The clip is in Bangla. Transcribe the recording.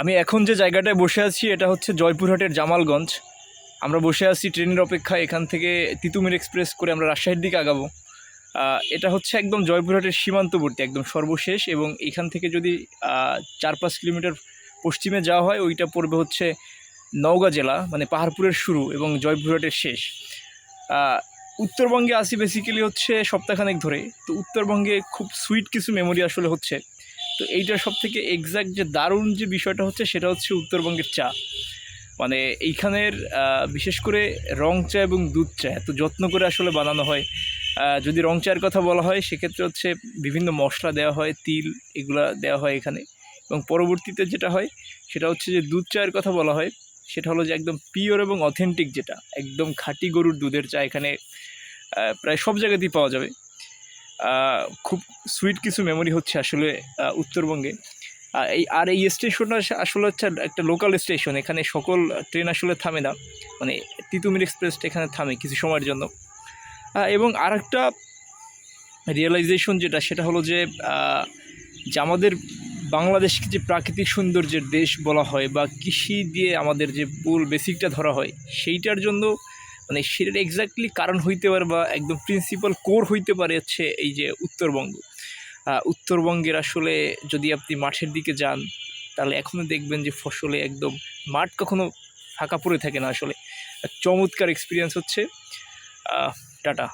আমি এখন যে জায়গাটায় বসে আছি, এটা হচ্ছে জয়পুরহাটের জামালগঞ্জ। আমরা বসে আছি ট্রেনের অপেক্ষায়, এখান থেকে তিতুমির এক্সপ্রেস করে আমরা রাজশাহীর দিকে আগাবো। এটা হচ্ছে একদম জয়পুরহাটের সীমান্তবর্তী, একদম সর্বশেষ এবং এখান থেকে যদি চার পাঁচ কিলোমিটার পশ্চিমে যাওয়া হয়, ওইটা পড়বে হচ্ছে নওগাঁ জেলা মানে পাহাড়পুরের শুরু এবং জয়পুরহাটের শেষ। উত্তরবঙ্গে আসি বেসিক্যালি হচ্ছে সপ্তাহখানেক ধরে। তো উত্তরবঙ্গে খুব সুইট কিছু মেমোরি আসলে হচ্ছে। তো এইটা সব থেকে এক্স্যাক্ট যে দারুণ যে বিষয়টা হচ্ছে সেটা হচ্ছে উত্তরবঙ্গের চা। মানে এইখানের বিশেষ করে রং চা এবং দুধ চা এত যত্ন করে আসলে বানানো হয়। যদি রং চায়ের কথা বলা হয়, সেক্ষেত্রে হচ্ছে বিভিন্ন মশলা দেওয়া হয়, তিল এগুলা দেওয়া হয় এখানে। এবং পরবর্তীতে যেটা হয়, সেটা হচ্ছে যে দুধ চায়ের কথা বলা হয়, সেটা হলো যে একদম পিওর এবং অথেন্টিক যেটা। একদম খাঁটি গরুর দুধের চা এখানে প্রায় সব জায়গাতেই পাওয়া যাবে। খুব সুইট কিছু মেমোরি হচ্ছে আসলে উত্তরবঙ্গে। এই, আর এই স্টেশনটা আসলে হচ্ছে একটা লোকাল স্টেশন এখানে সকল ট্রেন আসলে থামে না। মানে তিতুমির এক্সপ্রেসটা এখানে থামে কিছু সময়ের জন্য। এবং আর একটা রিয়েলাইজেশন যেটা, সেটা হলো যে যে আমাদের বাংলাদেশকে যে প্রাকৃতিক সৌন্দর্যের দেশ বলা হয় বা কৃষি দিয়ে আমাদের যে মূল বেসিকটা ধরা হয়, সেইটার জন্য মানে সেটার এক্স্যাক্টলি কারণ হইতে পারে বা একদম প্রিন্সিপাল কোর হইতে পারে হচ্ছে এই যে উত্তরবঙ্গ। উত্তরবঙ্গের আসলে যদি আপনি মাঠের দিকে যান, তাহলে এখনও দেখবেন যে ফসলে একদম মাঠ কখনো ফাঁকা পড়ে থাকে না আসলে। চমৎকার এক্সপিরিয়েন্স হচ্ছে। টাটা।